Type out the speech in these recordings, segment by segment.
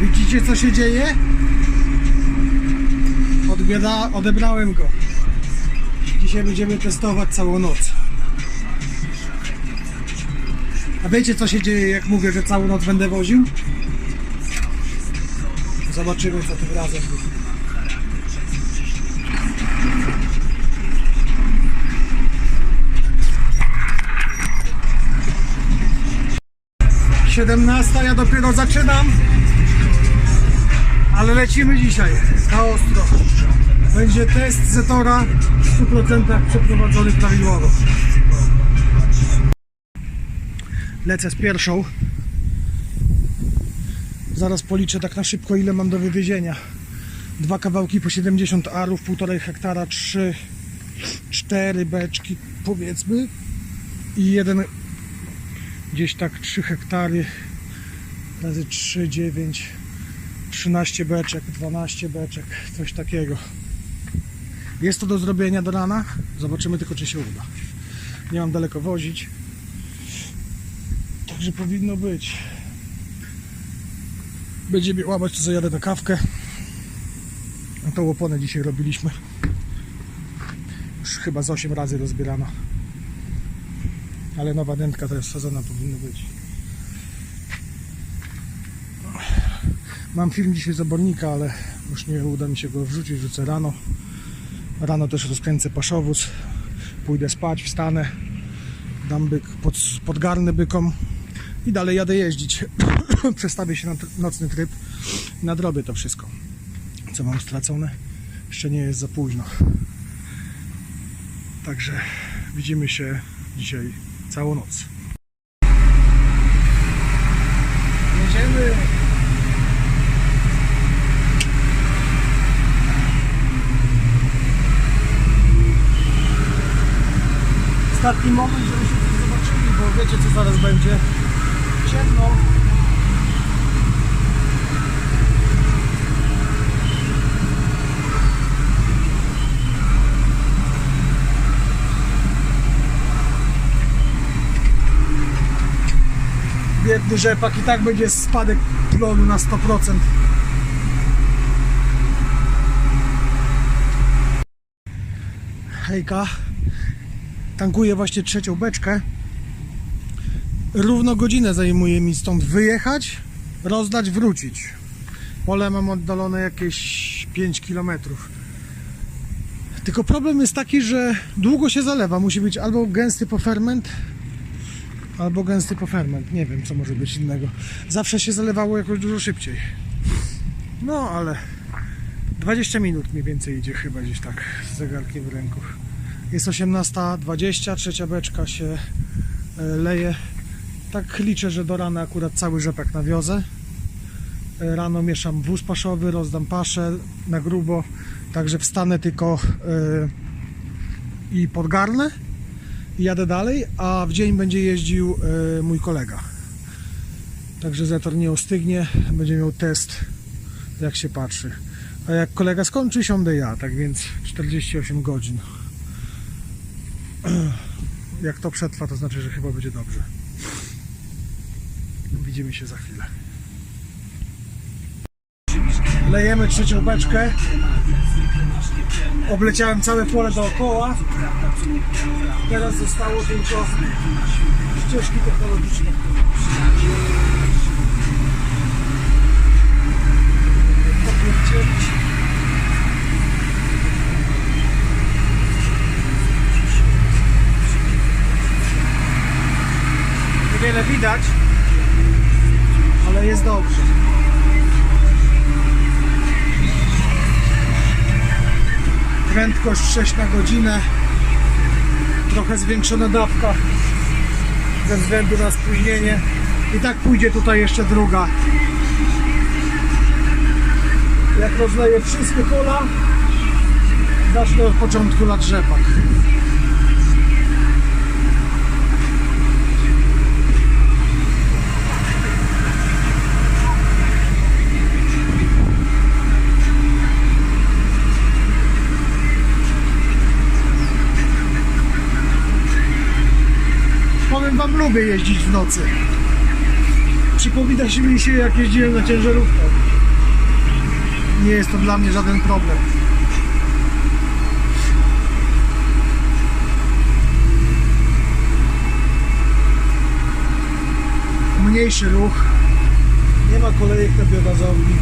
Widzicie co się dzieje? Odbiera, odebrałem go. Dzisiaj będziemy testować całą noc. A wiecie co się dzieje jak mówię, że całą noc będę woził? Zobaczymy co tym razem będzie. Siedemnasta, ja dopiero zaczynam. Ale lecimy dzisiaj na ostro. Będzie test Zetora w 100% przeprowadzony prawidłowo. Lecę z pierwszą. Zaraz policzę tak na szybko ile mam do wywiezienia. Dwa kawałki po 70 arów, półtorej hektara, trzy, cztery beczki powiedzmy i jeden gdzieś tak 3 hektary razy 3, 9 13 beczek, 12 beczek, coś takiego. Jest to do zrobienia do rana. Zobaczymy tylko, czy się uda. Nie mam daleko wozić. Także powinno być. Będziemy łamać, to zajadę na kawkę. A tą oponę dzisiaj robiliśmy. Już chyba z 8 razy rozbierana. Ale nowa dętka teraz wsadzona powinno być. Mam film dzisiaj z obornika, ale już nie uda mi się go wrzucić, wrzucę rano. Rano też rozkręcę paszowóz, pójdę spać, wstanę, dam byk pod, podgarnę bykom i dalej jadę jeździć. Przestawię się na nocny tryb i nadrobię to wszystko, co mam stracone. Jeszcze nie jest za późno. Także widzimy się dzisiaj całą noc. Jedziemy! Ostatni moment, żebyśmy coś zobaczyli, bo wiecie co zaraz będzie. Ciemno. Biedny rzepak i tak będzie spadek plonu na 100%. Hejka tankuję właśnie trzecią beczkę. Równo godzinę zajmuje mi stąd wyjechać, rozdać, wrócić. Pole mam oddalone jakieś 5 km. Tylko problem jest taki, że długo się zalewa. Musi być albo gęsty poferment, albo gęsty poferment. Nie wiem, co może być innego. Zawsze się zalewało jakoś dużo szybciej. No, ale 20 minut mniej więcej idzie chyba gdzieś tak z zegarkiem w ręku. Jest 18.20, trzecia beczka się e, leje. Tak liczę, że do rana akurat cały rzepak nawiozę. E, Rano mieszam wóz paszowy, rozdam paszę na grubo, także wstanę tylko e, i podgarnę i jadę dalej, a w dzień będzie jeździł mój kolega. Także Zetor nie ostygnie, będzie miał test jak się patrzy. A jak kolega skończy, siądę ja, tak więc 48 godzin jak to przetrwa, to znaczy, że chyba będzie dobrze. Widzimy się za chwilę. Lejemy trzecią beczkę. Obleciałem całe pole dookoła. Teraz zostało tylko ścieżki technologiczne. Popierdzielić. Niewiele widać, ale jest dobrze. Prędkość 6 na godzinę. Trochę zwiększona dawka ze względu na spóźnienie. I tak pójdzie tutaj jeszcze druga. Jak rozleję wszystkie pola, zacznę od początku lat rzepak. Lubię jeździć w nocy. Przypomina mi się jak jeździłem na ciężarówkę. Nie jest to dla mnie żaden problem. Mniejszy ruch. Nie ma kolejek na biogazowni.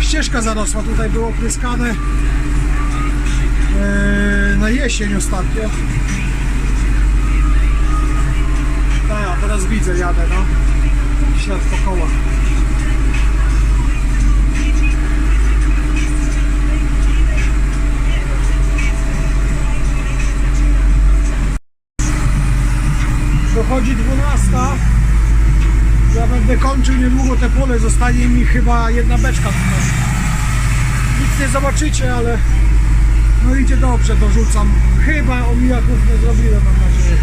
Ścieżka zarosła, tutaj było pryskane e, na jesień ostatnio. Ja teraz widzę, jadę, no. Ślad po kołach. Dochodzi 12. Będę kończył niedługo te pole, zostanie mi chyba jedna beczka. Nic nie zobaczycie, ale no idzie dobrze, dorzucam. Chyba omijaków nie mam nadzieję.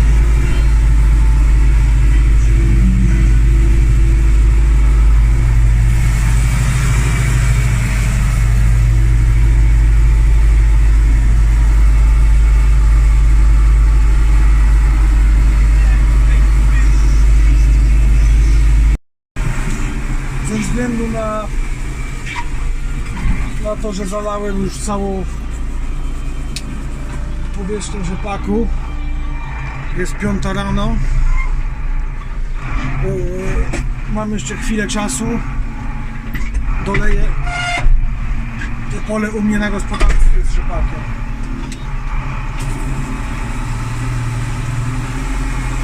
ze względu na, na to, że zalałem już całą powierzchnię rzepaku. Jest piąta rano. Yy, Mam jeszcze chwilę czasu. Doleję to pole u mnie na gospodarstwie z rzepakiem.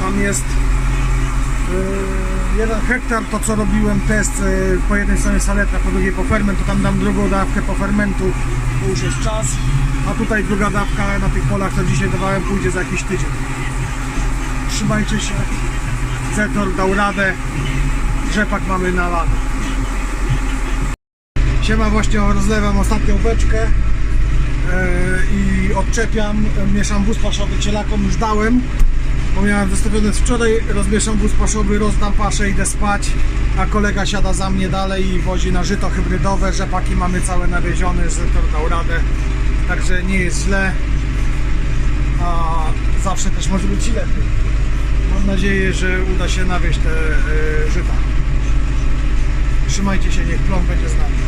Tam jest Yy, jeden hektar, to co robiłem test yy, po jednej stronie saletra, po drugiej po ferment, to tam dam drugą dawkę po fermentu, bo już jest czas, a tutaj druga dawka na tych polach, co dzisiaj dawałem, pójdzie za jakiś tydzień. Trzymajcie się, Zetor dał radę, rzepak mamy na lado. Siema, właśnie rozlewam ostatnią beczkę yy, i odczepiam, mieszam wóz paszowy, cielakom już dałem, bo miałem wystawione wczoraj, rozmieszam wóz paszowy, rozdam paszę, idę spać, a kolega siada za mnie dalej i wozi na żyto hybrydowe, rzepaki mamy całe nawiezione, że to dał radę, także nie jest źle, a zawsze też może być i lepiej. Mam nadzieję, że uda się nawieźć te e, żyta. Trzymajcie się, niech plon będzie z nami.